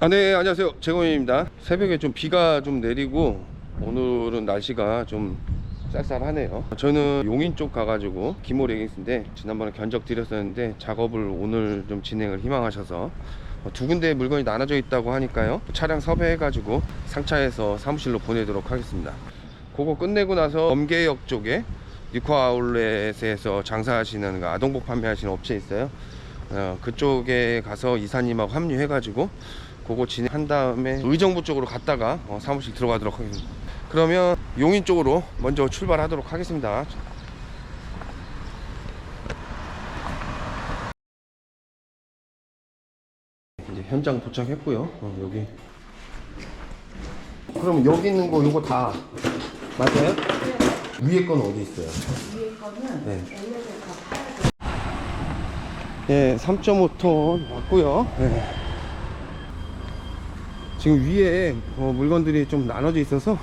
아, 네, 안녕하세요. 재공입니다. 새벽에 좀 비가 좀 내리고 오늘은 날씨가 좀 쌀쌀하네요. 저는 용인 쪽 가가지고 기모 레깅스인데 지난번에 견적 드렸었는데 작업을 오늘 좀 진행을 희망하셔서 어, 두 군데 물건이 나눠져 있다고 하니까요. 차량 섭외해가지고 상차해서 사무실로 보내도록 하겠습니다. 그거 끝내고 나서 범계역 쪽에 뉴카 아울렛에서 장사하시는 그 아동복 판매하시는 업체 있어요. 어, 그쪽에 가서 이사님하고 합류해가지고 그거 진행한 다음에 의정부 쪽으로 갔다가 어, 사무실 들어가도록 하겠습니다. 그러면 용인 쪽으로 먼저 출발하도록 하겠습니다. 이제 현장 도착했고요. 어, 여기. 그럼 여기 있는 거 이거 다 맞아요? 위에 건 어디 있어요? 위에 거는 네. 엘리베이터 예, 3.5톤 왔고요. 예. 지금 위에 어, 물건들이 좀 나눠져 있어서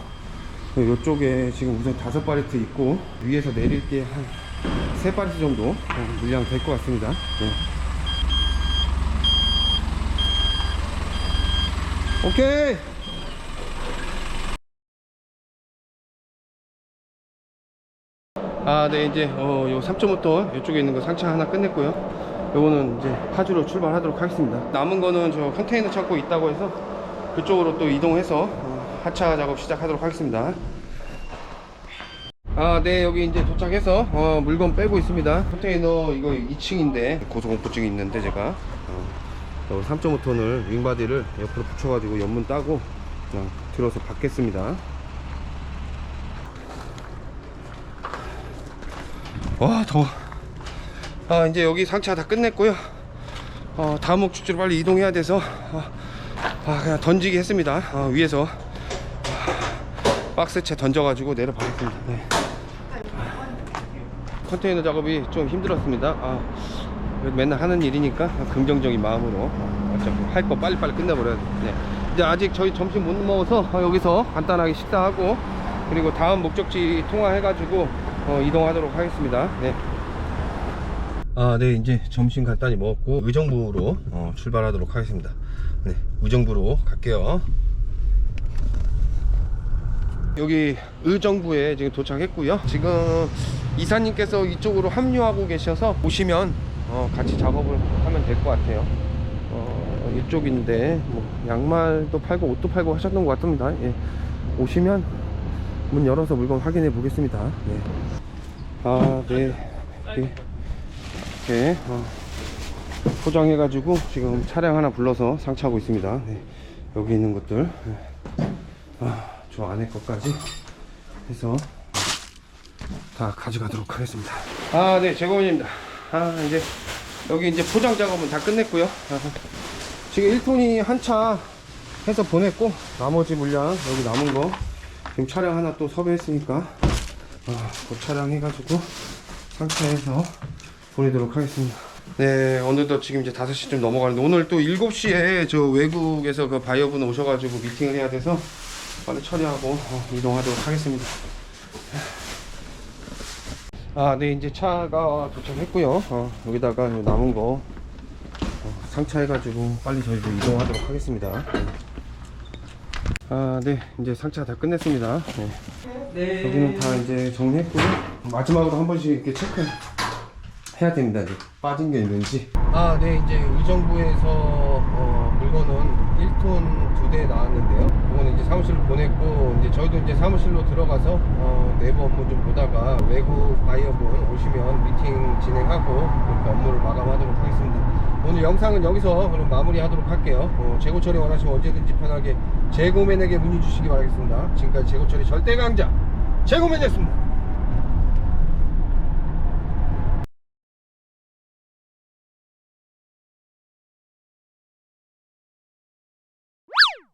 이쪽에 지금 우선 다섯 파레트 있고 위에서 내릴 게 한세 파레트 정도 어, 물량 될 것 같습니다. 예. 오케이. 아, 네, 이제, 어, 요 3.5톤, 이쪽에 있는 거 상차 하나 끝냈고요. 요거는 이제 파주로 출발하도록 하겠습니다. 남은 거는 저 컨테이너 창고 있다고 해서 그쪽으로 또 이동해서 어, 하차 작업 시작하도록 하겠습니다. 아, 네, 여기 이제 도착해서 어, 물건 빼고 있습니다. 컨테이너 이거 2층인데 고소공포증이 있는데 제가 어, 3.5톤을 윙바디를 옆으로 붙여가지고 연문 따고 그냥 들어서 받겠습니다. 와 더워. 아 이제 여기 상차 다 끝냈고요. 어, 다음 목적지로 빨리 이동해야 돼서 아, 아, 그냥 던지기 했습니다. 어, 위에서. 아, 박스채 던져가지고 내려가겠습니다. 네. 컨테이너 작업이 좀 힘들었습니다. 아, 맨날 하는 일이니까 긍정적인 마음으로 어, 어차피 할 거 빨리빨리 끝내버려야 돼. 네. 이제 아직 저희 점심 못 먹어서 어, 여기서 간단하게 식사하고 그리고 다음 목적지 통화해가지고 어, 이동하도록 하겠습니다. 네. 아, 네, 이제 점심 간단히 먹었고 의정부로 어, 출발하도록 하겠습니다. 네, 의정부로 갈게요. 여기 의정부에 지금 도착했고요. 지금 이사님께서 이쪽으로 합류하고 계셔서 오시면 어, 같이 작업을 하면 될 것 같아요. 어, 이쪽인데 뭐 양말도 팔고 옷도 팔고 하셨던 것 같습니다. 예. 오시면 문 열어서 물건 확인해 보겠습니다. 네. 아, 네. 네. 이렇게 어, 포장해가지고 지금 차량 하나 불러서 상차하고 있습니다. 네. 여기 있는 것들. 네. 아, 저 안에 것까지 해서 다 가져가도록 하겠습니다. 아, 네, 재고입니다. 아, 이제 여기 이제 포장 작업은 다 끝냈고요. 아, 지금 1톤이 한 차 해서 보냈고 나머지 물량 여기 남은 거 지금 차량 하나 또 섭외했으니까 아, 그 차량 해가지고 상차해서 보내도록 하겠습니다. 네, 오늘도 지금 이제 5시쯤 넘어가는데 오늘 또 7시에 저 외국에서 그 바이어분 오셔가지고 미팅을 해야 돼서 빨리 처리하고 어, 이동하도록 하겠습니다. 아, 네, 이제 차가 도착했고요. 어, 여기다가 요 남은 거 어, 상차해가지고 빨리 저희도 이동하도록 하겠습니다. 네. 아, 네, 이제 상차 다 끝냈습니다. 네. 여기는 다 이제 정리했고요. 마지막으로 한 번씩 이렇게 체크 해야 됩니다. 이제 빠진 게 있는지. 아, 네, 이제 의정부에서 어, 물건은 1톤 두 대 나왔는데요. 그거는 이제 사무실로 보냈고 이제 저희도 이제 사무실로 들어가서 어, 내부 업무 좀 보다가 외국 바이어분 오시면 미팅 진행하고 그렇게 업무를 마감하도록 하겠습니다. 오늘 영상은 여기서 그럼 마무리하도록 할게요. 어, 재고 처리 원하시면 언제든지 편하게 재고맨에게 문의 주시기 바라겠습니다. 지금까지 재고 처리 절대 강자 재고맨이었습니다.